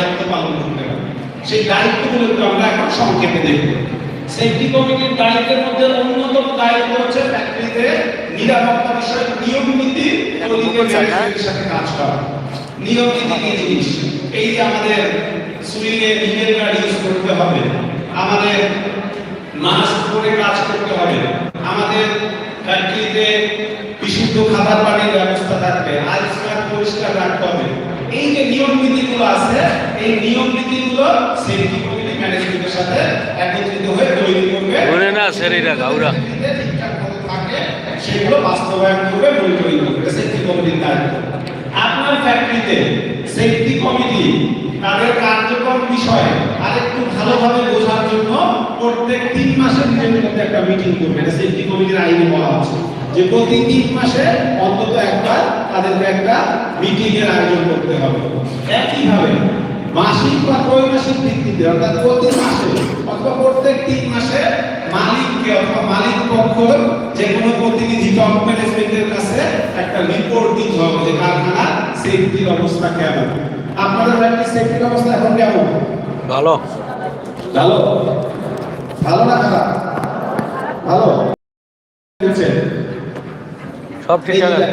দায়িত্ব পালন করতে হবে। সেই দায়িত্বগুলোকে আমরা এখন সংক্ষেপে দেখব। সেফটি কমিটির দায়িত্বের মধ্যে অন্যতম দায়িত্ব হচ্ছে ফ্যাক্টরিতে নিরাপত্তা বিষয়ক নিয়ম নীতি সাথে কাজ করা। নিয়ম নীতি কি জিনিস? এই যে আমাদের সুইংয়ে নিজের গাড়ি ইউজ করতে হবে। আমাদের মাস্ক পরে কাজ করতে হবে। আমাদের ফ্যাক্টরিতে বিশুদ্ধ খাবার পানির ব্যবস্থা থাকবে। আইসকার পরিষ্কার রাখতে হবে। এই যে নিয়ম নীতিগুলো আছে এই নিয়ম নীতিগুলো সেফটি কমিটি ম্যানেজমেন্টের সাথে একত্রিত হয়ে তৈরি করবে। ঘুরে না সেরিরা গাউরা সেগুলো বাস্তবায়ন করবে মনিটরিং করবে। সেফটি কমিটির দায়িত্ব। আপনার ফ্যাক্টরিতে সেফটি কমিটি তাদের কার্যক্রম বিষয়ে আরেকটু ভালোভাবে বোঝার জন্য প্রত্যেক তিন মাসের নিজের মধ্যে একটা মিটিং করবে। সেফটি কমিটির আইনে বলা আছে যে প্রতি তিন মাসে অন্তত একবার তাদেরকে একটা মিটিং এর আয়োজন করতে হবে। একইভাবে মাসিক বা ত্রৈমাসিক ভিত্তিতে অর্থাৎ প্রতি মাসে অথবা প্রত্যেক তিন মাসে মালিককে অথবা মালিক পক্ষ যে কোনো প্রতিনিধি টপ ম্যানেজমেন্টের কাছে একটা রিপোর্ট দিতে হবে যে কারখানার সেফটির অবস্থা কেমন। আপনাদের ফ্যাক্টরি সেফটির অবস্থা এখন কেমন? ভালো। ভালো? ভালো না খারাপ? ভালো? সব ঠিক আছে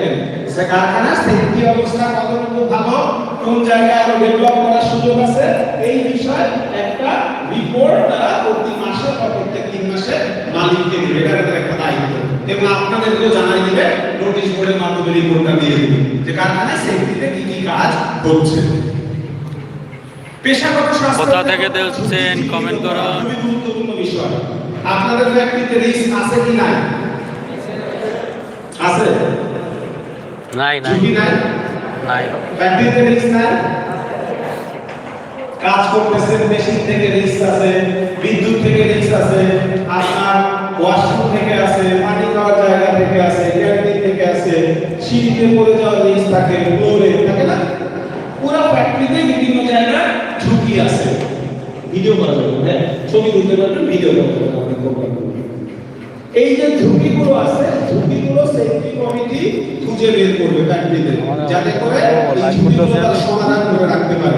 সে কারখানা সেফটি অবস্থা? কতটুকু ভালো? কোন জায়গায় আরও ডেভেলপ করার সুযোগ আছে? এই বিষয়ে একটা রিপোর্ট তারা প্রতি মাসে বা প্রত্যেক তিন মাসে মালিককে দিবে। এটা তাদের একটা দায়িত্ব। এবং আপনাদেরকেও জানাই দিবে নোটিশ বোর্ডের মাধ্যমে রিপোর্টটা দিয়ে দিবে। যে কারখানায় সেফটিতে কি কি কাজ হচ্ছে? পেশাগত স্বাস্থ্য কোথা থেকে দেখছেন? comment করুন। খুবই গুরুত্বপূর্ণ বিষয়। আপনাদের ফ্যাক্টরিতে রিস্ক আছে কি নাই? আছে? নাই নাই। নাই? রিস্ক নাই? কাজ করতেছেন মেশিন থেকে রিস্ক আছে বিদ্যুৎ থেকে রিস্ক আছে আপনার ওয়াশরুম থেকে আছে পানি খাওয়ার জায়গা থেকে আছে ক্যান্টিন থেকে আছে সিঁড়িতে পড়ে যাওয়ার রিস্ক থাকে ফ্লোরে থাকে না? পুরো ফ্যাক্টরিতে বিভিন্ন জায়গায় ঝুঁকি আছে। ভিডিও করা যাবে ছবি তুলতে পারবেন ভিডিও করতে পারবেন এই যে ঝুঁকিগুলো আছে ঝুঁকিগুলো সেফটি কমিটি খুঁজে বের করবে ফ্যাক্টরিতে যাতে করে এই ঝুঁকিগুলো সমাধান করে রাখতে পারে।